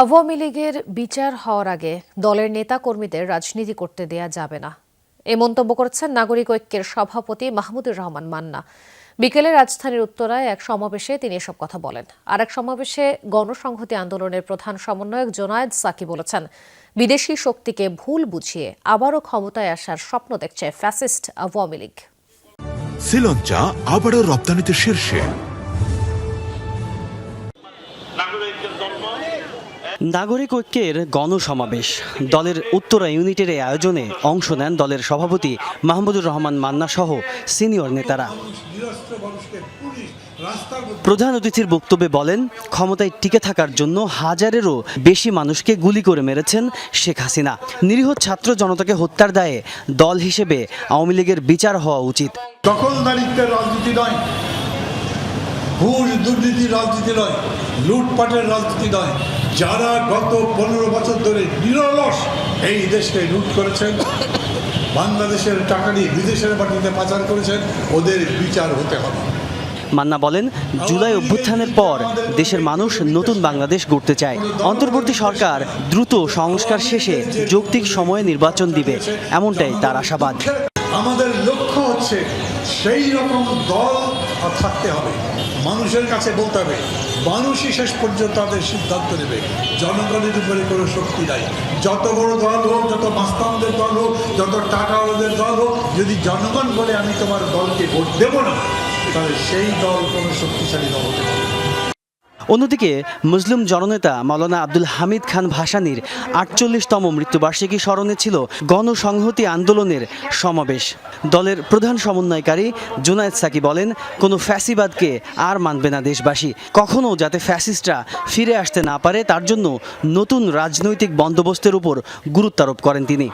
আওয়ামী লীগের বিচার হওয়ার আগে দলের নেতা কর্মীদের রাজনীতি করতে দেয়া যাবে না। এ মন্তব্য করেছেন নাগরিক ঐক্যের সভাপতি মাহমুদুর রহমান মান্না। বিকেলে রাজধানীর উত্তরায় এক সমাবেশে তিনি এসব কথা বলেন। আর এক সমাবেশে গণসংহতি আন্দোলনের প্রধান সমন্বয়ক জোনায়েদ সাকি বলেছেন, বিদেশি শক্তিকে ভুল বুঝিয়ে আবারও ক্ষমতায় আসার স্বপ্ন দেখছে ফ্যাসিস্ট আওয়ামী লীগ। শ্রীলঞ্চা আবারও রপ্তানিতে শীর্ষে। নাগরিক ঐক্যের গণসমাবেশ। দলের উত্তরা ইউনিটের এই আয়োজনে অংশ নেন দলের সভাপতি মাহমুদুর রহমান মান্না সহ সিনিয়র নেতারা। প্রধান অতিথির বক্তব্যে বলেন, ক্ষমতায় টিকে থাকার জন্য হাজারেরও বেশি মানুষকে গুলি করে মেরেছেন শেখ হাসিনা। নিরীহ ছাত্র জনতাকে হত্যার দায়ে দল হিসেবে আওয়ামী লীগের বিচার হওয়া উচিত। দখলদারিত্বের রাজনীতি নয় দুর্নীতির রাজনীতি নয়, লুটপাটের রাজনীতি নয়। যারা গত পনেরো বছর ধরে নিরলস এই দেশকে লুট করেছেন বাংলাদেশের টাকা নিয়ে বিদেশের মাটিতে পাচার করেছেন ওদের বিচার হতে হবে। মান্না বলেন জুলাই অভ্যুত্থানের পর দেশের মানুষ নতুন বাংলাদেশ গড়তে চায়। অন্তর্বর্তী সরকার দ্রুত সংস্কার শেষে যৌক্তিক সময়ে নির্বাচন দিবে এমনটাই তার আশাবাদ। আমাদের হচ্ছে সেই রকম দল থাকতে হবে। মানুষের কাছে বলতে হবে, মানুষই শেষ পর্যন্ত তাদের সিদ্ধান্ত নেবে। জনগণের উপরে কোনো শক্তি নাই। যত বড় দল হোক, যত মাস্তানদের দল হোক, যত টাকাওয়ালাদের দল হোক, যদি জনগণ বলে আমি তোমার দলকে ভোট দেবো না, তাহলে সেই দল কোনো শক্তিশালী দল হতে পারে। অন্যদিকে মুসলিম জননেতা মাওলানা আব্দুল হামিদ খান ভাসানির আটচল্লিশতম মৃত্যুবার্ষিকী স্মরণে ছিল গণসংহতি আন্দোলনের সমাবেশ। দলের প্রধান সমন্বয়কারী জুনায়েদ সাকি বলেন, কোনো ফ্যাসিবাদকে আর মানবে না দেশবাসী। কখনো যাতে ফ্যাসিস্টরা ফিরে আসতে না পারে, তার জন্য নতুন রাজনৈতিক বন্দোবস্তের উপর গুরুত্ব আরোপ করেন তিনি।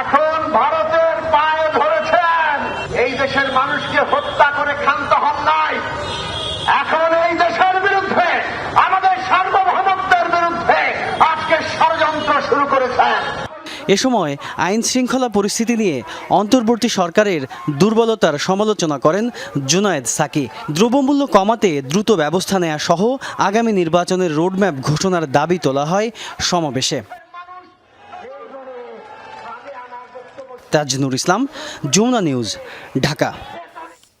এখন ভারতের পায়ে ধরেছেন। এই দেশের মানুষকে হত্যা করে ক্ষান্ত হন নাই এখন এই দেশের বিরুদ্ধে আমাদের সার্বভৌমত্বের বিরুদ্ধে আজকে ষড়যন্ত্র শুরু করেছেন এ সময় আইন শৃঙ্খলা পরিস্থিতি নিয়ে অন্তর্বর্তী সরকারের দুর্বলতার সমালোচনা করেন জুনায়েদ সাকি। দ্রব্যমূল্য কমাতে দ্রুত ব্যবস্থা নেয়া সহ আগামী নির্বাচনের রোডম্যাপ ঘোষণার দাবি তোলা হয় সমাবেশে। তাজনুর ইসলাম, যমুনা নিউজ, ঢাকা।